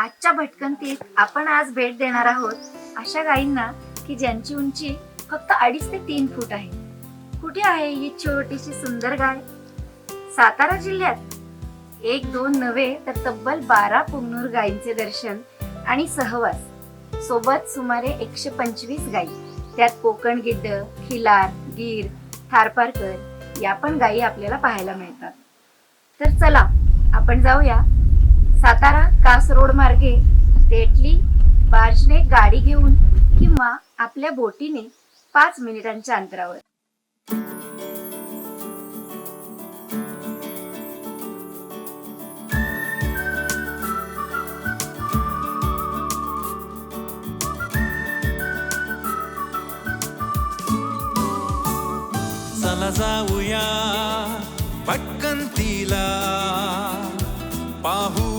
आजच्या भटकंतीत आपण आज भेट देणार आहोत अशा गायींना की ज्यांची उंची फक्त अडीच ते तीन फूट आहे. कुठे आहे ही छोटीशी सुंदर गाय? सातारा जिल्ह्यात एक दोन नव्हे तर तब्बल बारा पुंगनूर गायींचे दर्शन आणि सहवास. सोबत सुमारे एकशे पंचवीस गायी. त्यात कोकण गिड्ड खिलार गीर थारपारकर या पण गायी आपल्याला पाहायला मिळतात. तर चला आपण जाऊया सातारा कासरोड मार्गे तेटली बार्जने गाडी घेऊन किंवा आपल्या बोटीने पाच मिनिटांच्या अंतरावर. चला जाऊया पटकन तिला. पाहू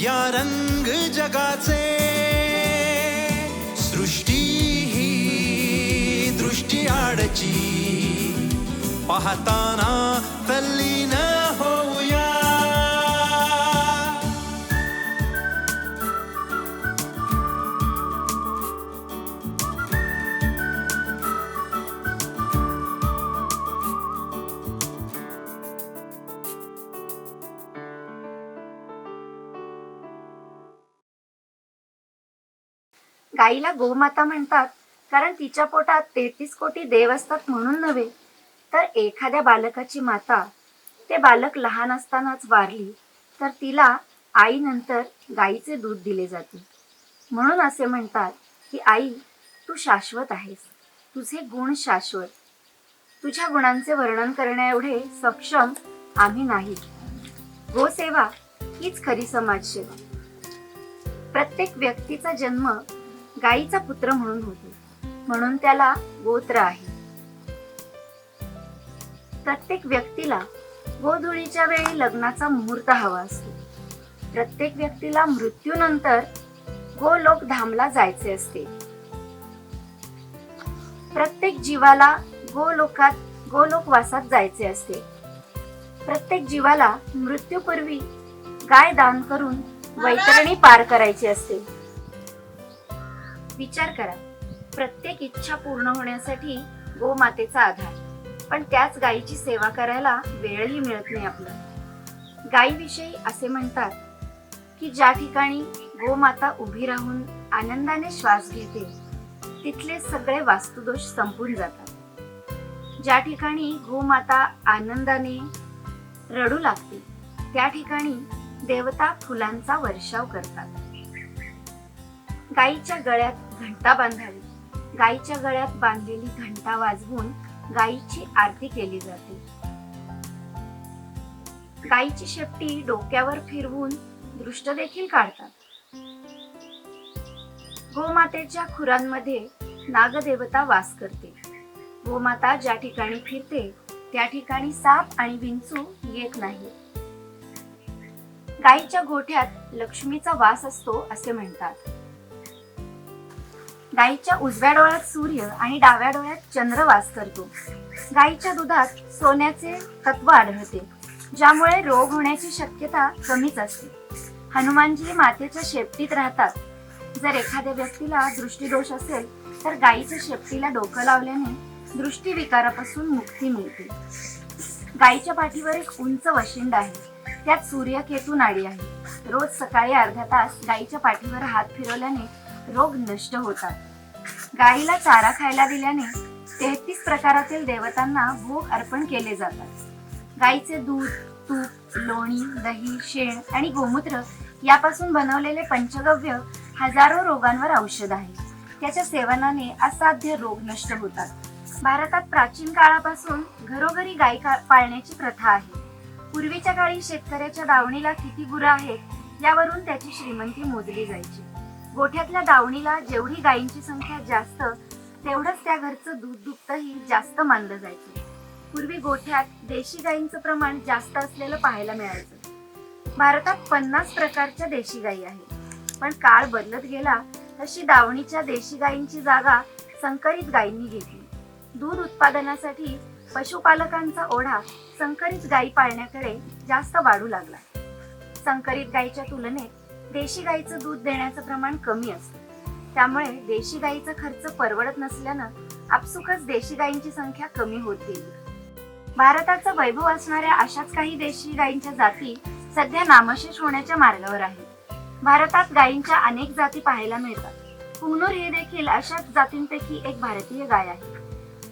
या रंग जगाचे सृष्टी ही दृष्टी आडची. पाहताना गाईला गोमाता म्हणतात कारण तिच्या पोटात तेहतीस कोटी देव असतात म्हणून नव्हे तर एखाद्या बालकाची माता ते बालक लहान असतानाच वारली तर तिला आईनंतर गाईचे दूध दिले जाते. म्हणून असे म्हणतात की आई तू शाश्वत आहेस. तुझे गुण शाश्वत. तुझ्या गुणांचे वर्णन करण्याएवढे सक्षम आम्ही नाही. गोसेवा हीच खरी समाजसेवा. प्रत्येक व्यक्तीचा जन्म गाईचा पुत्र म्हणून होतो. म्हणून त्याला गोत्र आहे. प्रत्येक व्यक्तीला गोधुळीच्या वेळी लग्नाचा मुहूर्त हवा असतो. प्रत्येक व्यक्तीला मृत्यूनंतर गोलोक धामला जायचे असते. प्रत्येक जीवाला गोलोकात गोलोकवासात जायचे असते. प्रत्येक जीवाला मृत्यूपूर्वी गाय दान करून वैतरणी पार करायची असते. विचार करा. प्रत्येक इच्छा पूर्ण होण्यासाठी गोमातेचा आधार. पण त्याच गायीची सेवा करायला वेळही मिळत नाही आपला. गायीविषयी असे म्हणतात की ज्या ठिकाणी गोमाता उभी राहून आनंदाने श्वास घेते तिथले सगळे वास्तुदोष संपून जातात. ज्या ठिकाणी गोमाता आनंदाने रडू लागते त्या ठिकाणी देवता फुलांचा वर्षाव करतात. गाईच्या गळ्यात घंटा बांधावी. गाईच्या गळ्यात बांधलेली घंटा वाजवून गाईची आरती केली जाते. गाईची शेपटी डोक्यावर फिरवून दृष्ट देखील काढतात. गोमातेच्या खुरांमध्ये नागदेवता वास करते. गोमाता ज्या ठिकाणी फिरते त्या ठिकाणी साप आणि विंचू येत नाही. गाईच्या गोठ्यात लक्ष्मीचा वास असतो असे म्हणतात. गाईच्या उजव्या डोळ्यात सूर्य आणि डाव्या डोळ्यात चंद्र वास करतो. गाईच्या दुधात सोन्याचे तत्व आढळते ज्यामुळे रोग होण्याची शक्यता कमीच असते. हनुमानजी मातेच्या शेपटीत राहतात. जर एखाद्या व्यक्तीला दृष्टीदोष असेल तर गाईच्या शेपटीला डोकं लावल्याने दृष्टीविकारापासून मुक्ती मिळते. गाईच्या पाठीवर एक उंच वशिंड आहे. त्यात सूर्यकेतू नाडी आहे. रोज सकाळी अर्धा तास गाईच्या पाठीवर हात फिरवल्याने रोग नष्ट होतात. गाईला चारा खायला दिल्याने तेहतीस प्रकारातील देवतांना भोग अर्पण केले जातात. गाईचे दूध तूप लोणी दही शेण आणि गोमूत्र यापासून बनवलेले पंचगव्य हजारो रोगांवर औषध आहे. त्याच्या सेवनाने असाध्य रोग नष्ट होतात. भारतात प्राचीन काळापासून घरोघरी गाय पाळण्याची प्रथा आहे. पूर्वीच्या काळी शेतकऱ्याच्या दावणीला किती गुरं आहेत यावरून त्याची श्रीमंती मोजली जायची. गोठ्यातल्या दावणीला जेवढी गायींची संख्या जास्त तेवढंच त्या घरचं दूध दुभतंही जास्त मानलं जायचं. पूर्वी गोठ्यात देशी गायींचं प्रमाण जास्त असलेलं पाहायला मिळायचं. भारतात पन्नास प्रकारच्या देशी गायी आहेत. पण काळ बदलत गेला तशी दावणीच्या देशी गायींची जागा संकरित गायींनी घेतली. दूध उत्पादनासाठी पशुपालकांचा ओढा संकरित गायी पाळण्याकडे जास्त वाढू लागला. संकरित गायीच्या तुलनेत देशी गाईचं दूध देण्याचं प्रमाण कमी असतं. त्यामुळे देशी गाईचा खर्च परवडत नसल्यानं आपसुकच देशी गायींची संख्या कमी होत गेली. वैभव असणाऱ्या अशाच काही देशी गायींच्या जाती सध्या नामशेष होण्याच्या मार्गावर आहेत. भारतात गायींच्या अनेक जाती पाहायला मिळतात. पुंगनूर ही देखील अशाच जातींपैकी एक भारतीय गाय आहे.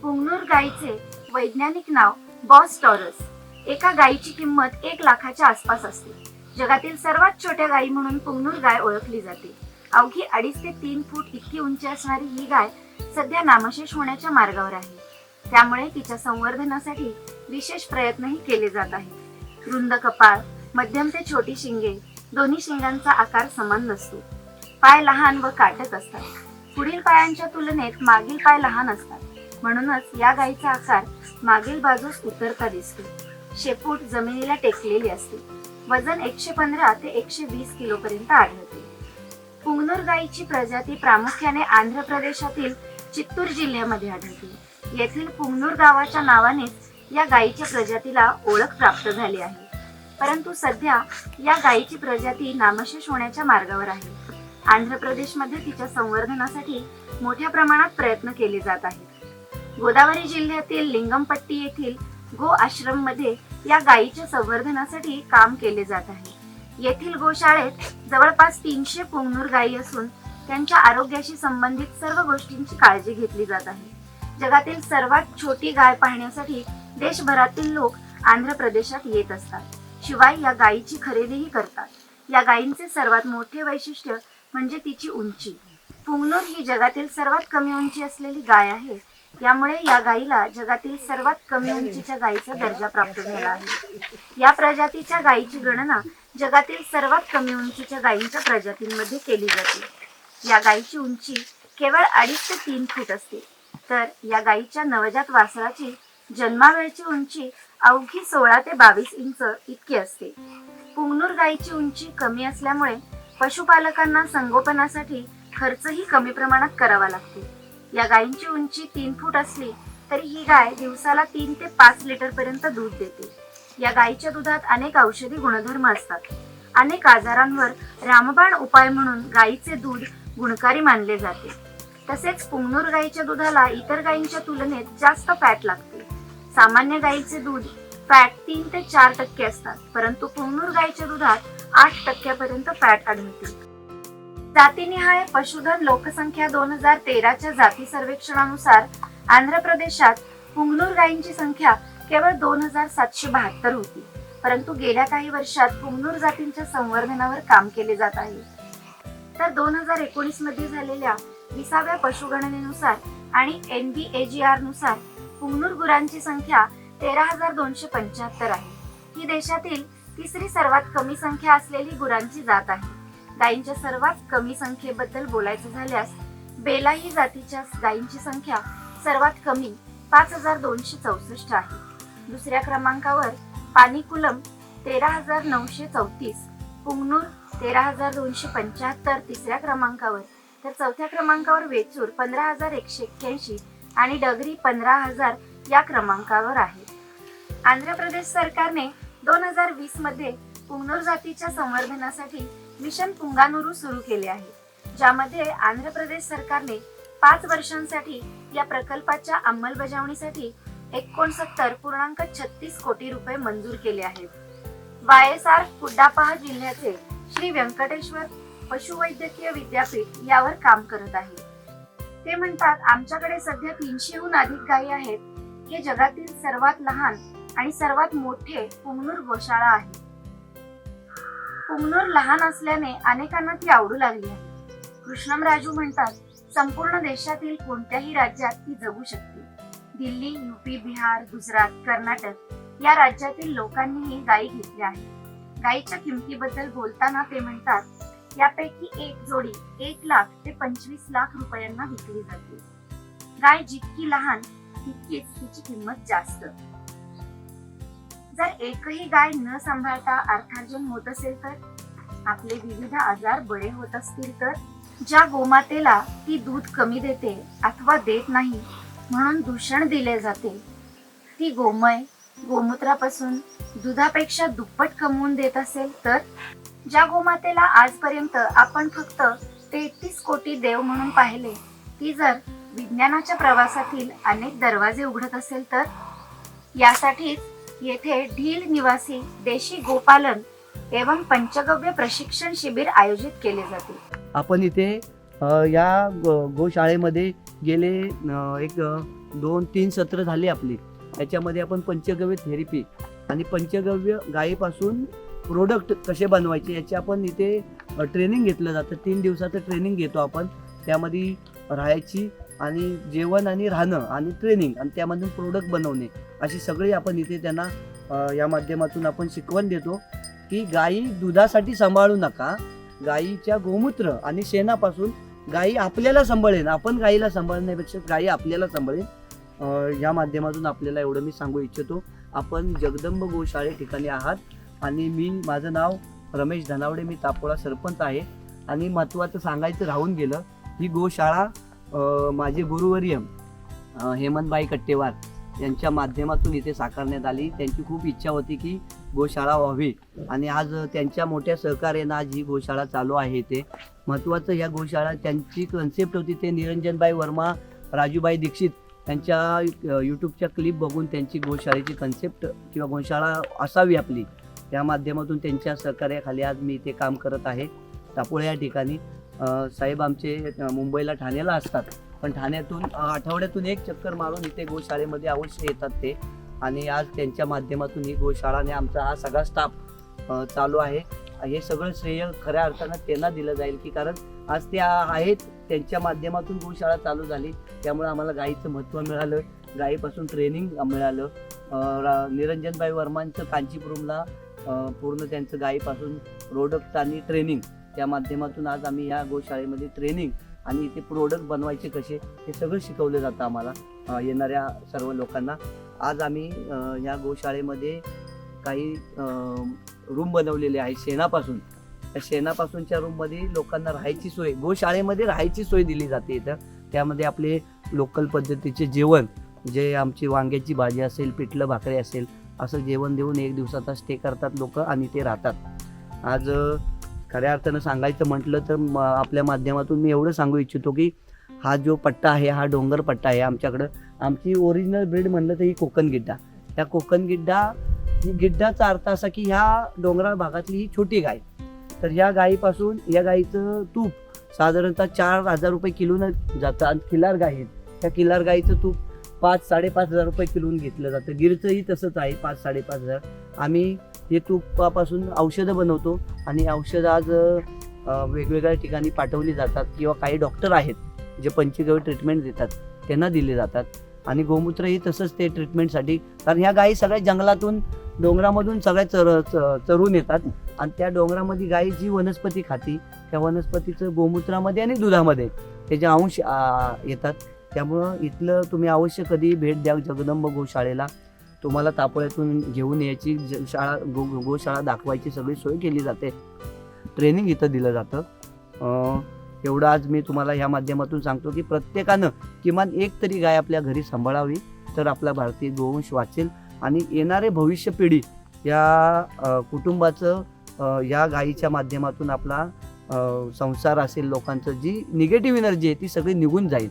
पुंगनूर गायीचे वैज्ञानिक नाव बॉस टॉरस. एका गायीची किंमत एक लाखाच्या आसपास असते. जगातील सर्वात छोट्या गायी म्हणून पुंगनूर गाय ओळखली जाते. अवघी अडीच ते तीन फूट इतकी उंची असणारी ही गाय सध्या नामशेष होण्याच्या मार्गावर आहे. त्यामुळे तिच्या संवर्धनासाठी विशेष प्रयत्नही केले जात आहेत. रुंद कपाळ मध्यम ते छोटी शिंगे दोन्ही शिंगांचा आकार समान नसतो. पाय लहान व काटक असतात. पुढील पायांच्या तुलनेत मागील पाय लहान असतात. म्हणूनच या गायीचा आकार मागील बाजूस उतरता दिसतो. शेपूट जमिनीला टेकलेली असते. वजन एकशे पंधरा ते एकशे वीस किलो पर्यंत आढळते. पुंगनूर गायीची प्रजाती प्रामुख्याने आंध्र प्रदेशातील चित्तूर जिल्ह्यामध्ये आढळते. येथील पुंगनूर गावाच्या नावानेच या गायीच्या प्रजातीला ओळख प्राप्त झाली आहे. परंतु सध्या या गायीची प्रजाती नामशेष होण्याच्या मार्गावर आहे. आंध्र प्रदेशमध्ये तिच्या संवर्धनासाठी मोठ्या प्रमाणात प्रयत्न केले जात आहेत. गोदावरी जिल्ह्यातील लिंगमपट्टी येथील गो आश्रममध्ये या गायीच्या संवर्धनासाठी काम केले जात आहे. येथील गोशाळेत जवळपास तीनशे पोंगनूर गायी असून त्यांच्या आरोग्याशी संबंधित सर्व गोष्टींची काळजी घेतली जात आहे. जगातील सर्वात छोटी गाय पाहण्यासाठी देशभरातील लोक आंध्र प्रदेशात येत असतात. शिवाय या गायीची खरेदीही करतात. या गायींचे सर्वात मोठे वैशिष्ट्य म्हणजे तिची उंची. पुंगनूर ही जगातील सर्वात कमी उंची असलेली गाय आहे. यामुळे या गायीला जगातील सर्वात कमी उंचीच्या गायीचा दर्जा प्राप्त झाला आहे. या प्रजातीच्या गायीची गणना जगातील सर्वात कमी उंचीच्या गायींच्या प्रजातींमध्ये केली जाते. या गायीची उंची केवळ अडीच ते तीन फूट असते. तर या गायीच्या नवजात वासराची जन्मावेळची उंची अवघी सोळा ते बावीस इंच इतकी असते. पुंगनूर गायीची उंची कमी असल्यामुळे पशुपालकांना संगोपनासाठी खर्चही कमी प्रमाणात करावा लागतो. या गायींची उंची तीन फूट असली तरी ही गाय दिवसाला तीन ते पाच लिटर पर्यंत दूध देते. या गायीच्या दुधात अनेक औषधी गुणधर्म असतात. अनेक आजारांवर रामबाण उपाय म्हणून गायीचे दूध गुणकारी मानले जाते. तसेच पुंगनूर गायीच्या दुधाला इतर गायींच्या तुलनेत जास्त फॅट लागते. सामान्य गायीचे दूध फॅट तीन ते चार टक्के असतात परंतु पुंगनूर गायीच्या दुधात आठ टक्क्यापर्यंत फॅट आढळते. जातीनिहाय पशुधन लोकसंख्या दोन हजार तेराच्या जाती सर्वेक्षणानुसार आंध्र प्रदेशात पुंगनूर गायींची संख्या केवळ दोन हजार सातशे बहात्तर होती. परंतु गेल्या काही वर्षात पुंगनूर जातींच्या संवर्धनावर काम केले जात आहे. तर दोन हजार एकोणीसमध्ये झालेल्या विसाव्या पशुगणनेनुसार आणि एन बी ए जी आरनुसार पुंगनूर गुरांची संख्या तेरा हजार दोनशे पंच्याहत्तर आहे. ही देशातील तिसरी सर्वात कमी संख्या असलेली गुरांची जात आहे. गायींच्या सर्वात कमी संख्येबद्दल बोलायचं झाल्यास बेला ही जातीच्या गायींची संख्या सर्वात कमी पाच हजार दोनशे चौसष्ट आहे. दुसऱ्या क्रमांकावर पानिकुलम तेरा हजार नऊशे चौतीस पुंगनूर तेरा हजार दोनशे पंच्याहत्तर तिसऱ्या क्रमांकावर तर चौथ्या क्रमांकावर वेचूर पंधरा हजार एकशे एक्क्याऐंशी आणि डगरी पंधरा हजार या क्रमांकावर आहे. आंध्र प्रदेश सरकारने दोन हजार वीसमध्ये पुंगनूर जातीच्या संवर्धनासाठी मिशन पुंगानुरू सुरू केले आहे ज्यामध्ये आंध्र प्रदेश सरकारने पाच वर्षांसाठी या प्रकल्पाच्या अंमलबजावणीसाठी एकोणसत्तर पूर्णांक छत्तीस कोटी रुपये मंजूर केले आहेत. वाय एस आर कुड्डापहा जिल्ह्याचे श्री व्यंकटेश्वर पशुवैद्यकीय विद्यापीठ यावर काम करत आहे. ते म्हणतात आमच्याकडे सध्या तीनशेहून अधिक गायी आहेत हे जगातील सर्वात लहान आणि सर्वात मोठे पुंगनूर गोशाळा आहे. पुंगनूर लहान असल्याने अनेकांना ती आवडू लागली आहे. कृष्णम राजू म्हणतात संपूर्ण देशातील कोणत्याही राज्यात ती जगू शकते. दिल्ली युपी बिहार गुजरात कर्नाटक या राज्यातील लोकांनीही गायी घेतल्या आहेत गायीच्या किमतीबद्दल बोलताना ते म्हणतात यापैकी एक जोडी एक लाख ते पंचवीस लाख रुपयांना विकली जाते. गाय जितकी लहान तितकीच तिची किंमत जास्त. जर एकही गाय न सांभाळता अर्थार्जन होत असेल तर? आपले विविध आजार बरे होत असतील तर? ज्या गोमातेला ती दूध कमी देते अथवा देत नाही म्हणून दूषण दिले जाते. ती गोमय गोमूत्रापासून दुधापेक्षा दुप्पट कमवून देत असेल तर? ज्या गोमातेला आजपर्यंत आपण फक्त तेहतीस कोटी देव म्हणून पाहिले ती जर विज्ञानाच्या प्रवासातील अनेक दरवाजे उघडत असेल तर? यासाठीच येथे ढील निवासी देशी गोपालन एवं पंचगव्य प्रशिक्षण शिबिर आयोजित केले जाते. आपण इथे अ, या गो- गोशाळेमध्ये गेले अ, एक अ, दोन तीन सत्र झाली आपली. याच्यामध्ये आपण पंचगव्य थेरपी आणि पंचगव्य गायीपासून प्रोडक्ट कसे बनवायचे याचे आपण इथे ट्रेनिंग घेतलं जातं. तीन दिवसाचं ट्रेनिंग घेतो आपण. त्यामध्ये राहायची आणि जेवण आणि राहणं आणि ट्रेनिंग आणि त्यामधून प्रोडक्ट बनवणे अशी सगळी आपण इथे त्यांना या माध्यमातून आपण शिकवण देतो की गायी दुधासाठी सांभाळू नका. गायीच्या गोमूत्र आणि शेणापासून गायी आपल्याला सांभाळेन. आपण गायीला सांभाळण्यापेक्षा गायी आपल्याला सांभाळेन. या माध्यमातून आपल्याला एवढं मी सांगू इच्छितो. आपण जगदंब गोशाळे ठिकाणी आहात आणि मी माझं नाव रमेश धनावडे मी तापोळा सरपंच आहे. आणि महत्त्वाचं सांगायचं राहून गेलं ही गोशाळा माझे गुरुवर्य हेमंतबाई कट्टेवार यांच्या माध्यमातून इथे साकारण्यात आली. त्यांची खूप इच्छा होती की गोशाळा व्हावी आणि आज त्यांच्या मोठ्या सहकार्यानं आज ही गोशाळा चालू आहे इथे. महत्त्वाचं या गोशाळा त्यांची कन्सेप्ट होती ते निरंजनबाई वर्मा राजूबाई दीक्षित त्यांच्या यूट्यूबच्या क्लिप बघून त्यांची गोशाळेची कन्सेप्ट किंवा गोशाळा असावी आपली. या माध्यमातून त्यांच्या सहकार्याखाली आज मी इथे काम करत आहे. तापोळे या ठिकाणी. साहेब आमचे मुंबईला ठाण्याला असतात. पण ठाण्यातून आठवड्यातून एक चक्कर मारून इथे गोशाळेमध्ये अवश्य येतात ते. आणि आज त्यांच्या माध्यमातून ही गोशाळा आणि आमचा हा सगळा स्टाफ चालू आहे. हे सगळं श्रेय खऱ्या अर्थानं त्यांना दिलं जाईल की कारण आज त्या आहेत त्यांच्या माध्यमातून गोशाळा चालू झाली. त्यामुळे आम्हाला गाईचं महत्त्व मिळालं. गाईपासून ट्रेनिंग मिळालं. रा- निरंजनबाई वर्मांचं कांचीपुरमला पूर्ण त्यांचं गाईपासून प्रोडक्ट आणि ट्रेनिंग त्या माध्यमातून आज आम्ही या गोशाळेमध्ये ट्रेनिंग आणि इथे प्रोडक्ट बनवायचे कसे हे सगळं शिकवलं जातं आम्हाला येणाऱ्या सर्व लोकांना. आज आम्ही या गोशाळेमध्ये काही रूम बनवलेले आहे शेणापासून. त्या शेणापासूनच्या रूममध्ये लोकांना राहायची सोय गोशाळेमध्ये राहायची सोय दिली जाते इथं. त्यामध्ये आपले लोकल पद्धतीचे जेवण जे आमची वांग्याची भाजी असेल पिठलं भाकरी असेल असं जेवण देऊन एक दिवसाचा स्टे करतात लोक आणि ते राहतात. आज खऱ्या अर्थानं सांगायचं म्हटलं तर म- आपल्या माध्यमातून मी एवढं सांगू इच्छितो की हा जो पट्टा आहे हा डोंगर पट्टा आहे आमच्याकडं. आमची ओरिजिनल ब्रीड म्हणलं तर ही कोकण गिड्डा. ह्या कोकण गिड्डा ही गिड्डाचा अर्थ असा की ह्या डोंगराळ भागातली ही छोटी गाय. तर ह्या गायीपासून या गायीचं तूप साधारणतः चार हजार रुपये किलोनं जातं. आणि किलार गाय आहेत. त्या किलार गायीचं तूप पाच साडेपाच हजार रुपये किलोन घेतलं जातं. गिरचंही तसंच आहे पाच साडेपाच हजार. आम्ही हे तुपापासून औषधं बनवतो आणि औषधं आज वेगवेगळ्या ठिकाणी पाठवली जातात किंवा काही डॉक्टर आहेत जे पंचगव्य ट्रीटमेंट देतात त्यांना दिले जातात. आणि गोमूत्रही तसंच ते ट्रीटमेंटसाठी कारण ह्या गायी सगळ्या जंगलातून डोंगरामधून सगळ्या चर च- चरून येतात. आणि त्या डोंगरामध्ये गायी जी वनस्पती खाती त्या वनस्पतीचं गोमूत्रामध्ये आणि दुधामध्ये त्याचे अंश येतात. त्यामुळं इथलं तुम्ही अवश्य कधी भेट द्या जगदंब गोशाळेला. तुम्हाला तापोळ्यातून घेऊन यायची ज- शाळा गो गो- गोशाळा दाखवायची सगळी सोय केली जाते. ट्रेनिंग इथं दिलं जातं. एवढं आज मी तुम्हाला ह्या माध्यमातून सांगतो की प्रत्येकानं किमान एक तरी गाय आपल्या घरी सांभाळावी तर आपला भारतीय गोवंश वाचेल आणि येणारे भविष्य पिढी या कुटुंबाचं या गायीच्या माध्यमातून आपला संसार असेल लोकांचं जी निगेटिव्ह एनर्जी आहे ती सगळी निघून जाईल.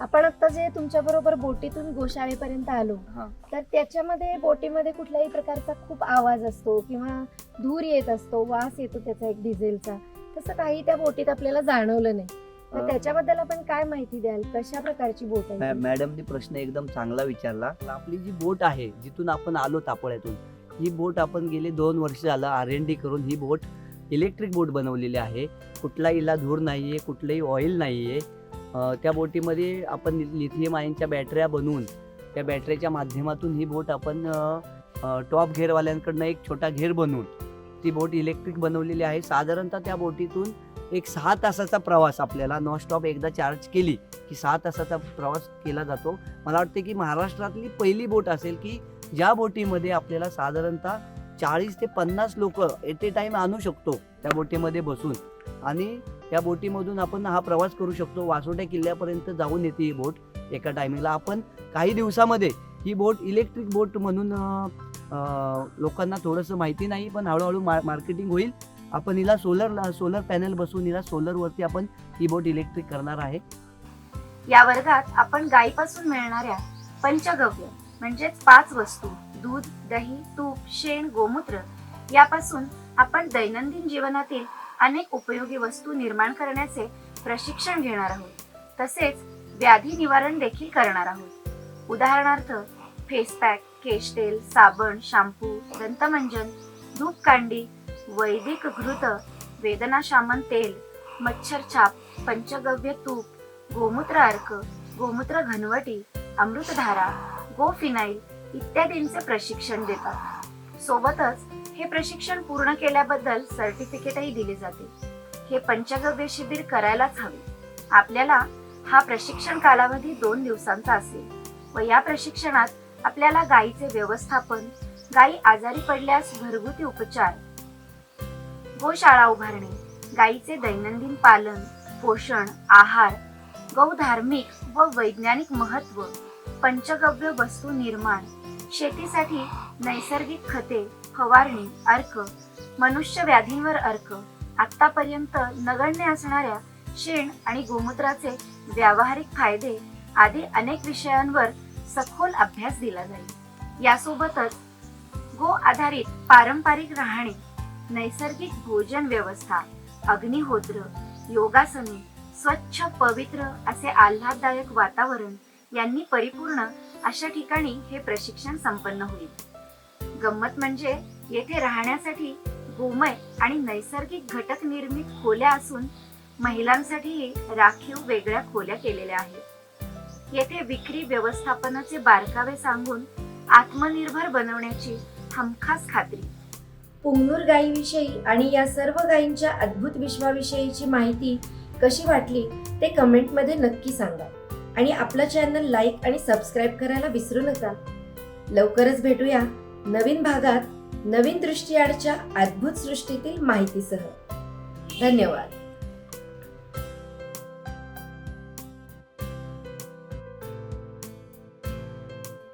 आपण आता जे तुमच्या बरोबर बोटीतून गोशाळेपर्यंत आलो हा. तर त्याच्यामध्ये बोटीमध्ये कुठल्याही प्रकारचा खूप आवाज असतो किंवा धूर येत असतो वास येतो त्याचा एक डिझेलचा तसं काही त्या बोटीत आपल्याला जाणवलं नाही. तर अं, त्याच्याबद्दल आपण काय माहिती द्याल? कशा प्रकारची बोट आहे ती? मॅडमनी प्रश्न एकदम चांगला विचारला. आपली जी बोट आहे जिथून आपण आलो तापोळ्यातून ही बोट आपण गेले दोन वर्ष झालं आर एन डी करून ही बोट इलेक्ट्रिक बोट बनवलेली आहे. कुठलाही हिला धूर नाही आहे कुठलंही ऑइल नाही आहे त्या बोटीमध्ये आपण लिथियम आयनच्या बॅटऱ्या बनवून त्या बॅटरीच्या माध्यमातून ही बोट आपण टॉप घेरवाल्यांकडनं एक छोटा घेर बनवून ती बोट इलेक्ट्रिक बनवलेली आहे. साधारणतः त्या बोटीतून एक सहा तासाचा प्रवास आपल्याला नॉन स्टॉप एकदा चार्ज केली की सहा तासाचा प्रवास केला जातो. मला वाटते की महाराष्ट्रातली पहिली बोट असेल की ज्या बोटीमध्ये आपल्याला साधारणतः चाळीस ते पन्नास लोक एट ए टाईम आणू शकतो त्या बोटीमध्ये बसून. आणि त्या बोटीमधून आपण हा प्रवास करू शकतो. वासोट्या किल्ल्यापर्यंत जाऊन येते ही बोट. एका टायमिंगला आपण काही दिवसामध्ये ही बोट इलेक्ट्रिक बोट म्हणून लोकांना थोडंसं माहिती नाही पण हळूहळू मा मार्केटिंग होईल. आपण हिला सोलर सोलर पॅनल बसून हिला सोलरवरती आपण ही बोट इलेक्ट्रिक करणार आहे. या वर्गात आपण गायीपासून मिळणाऱ्या पंचगव्य म्हणजेच पाच वस्तू दूध दही तूप शेण गोमूत्र यापासून आपण दैनंदिन जीवनातील अनेक उपयोगी वस्तू निर्माण करण्याचे प्रशिक्षण घेणार आहोत. तसेच व्याधी निवारण देखील करणार आहोत. उदाहरणार्थ फेस पॅक केश तेल साबण शॅम्पू दंतमंजन धूपकांडी वैदिक घृत वेदनाशामन तेल मच्छर छाप पंचगव्य तूप गोमूत्र अर्क गोमूत्र घनवटी अमृतधारा गोफिनाईल इत्यादींचे प्रशिक्षण देतात. सोबतच हे प्रशिक्षण पूर्ण केल्याबद्दल सर्टिफिकेटही दिले जाते. हे पंचगव्य शिबिर करायलाच हवे. आपल्याला हा प्रशिक्षण कालावधी दोन दिवसांचा असेल व या प्रशिक्षणात आपल्याला गायीचे व्यवस्थापन गायी आजारी पडल्यास घरगुती उपचार गोशाळा उभारणे गायीचे दैनंदिन पालन पोषण आहार गौधार्मिक व वैज्ञानिक महत्त्व पंचगव्य वस्तू निर्माण शेतीसाठी नैसर्गिक खते फवारणी अर्क मनुष्य व्याधींवर अर्क आतापर्यंत नगण्य असणाऱ्या शेण आणि गोमूत्राचे व्यावहारिक फायदे आदी अनेक विषयांवर सखोल अभ्यास दिला जाईल. यासोबतच गो आधारित पारंपरिक राहणे नैसर्गिक भोजन व्यवस्था अग्निहोत्र योगासने स्वच्छ पवित्र असे आल्हाददायक वातावरण यांनी परिपूर्ण अशा ठिकाणी हे प्रशिक्षण संपन्न होईल. गंमत म्हणजे येथे राहण्यासाठी गोमय आणि नैसर्गिक घटक निर्मित खोल्या असून महिलांसाठीही राखीव वेगळ्या खोल्या केलेल्या आहेत. येथे विक्री व्यवस्थापनाचे बारकावे सांगून आत्मनिर्भर बनवण्याची हमखास खात्री. पुंगनूर गायीविषयी आणि या सर्व गायींच्या अद्भुत विश्वाविषयीची माहिती कशी वाटली ते कमेंटमध्ये नक्की सांगा. आणि आपलं चॅनल लाईक आणि सबस्क्राईब करायला विसरू नका. लवकरच भेटूया. नवीन भागात नवीन दृष्टीआडच्या अद्भुत सृष्टीतील माहितीसह. धन्यवाद.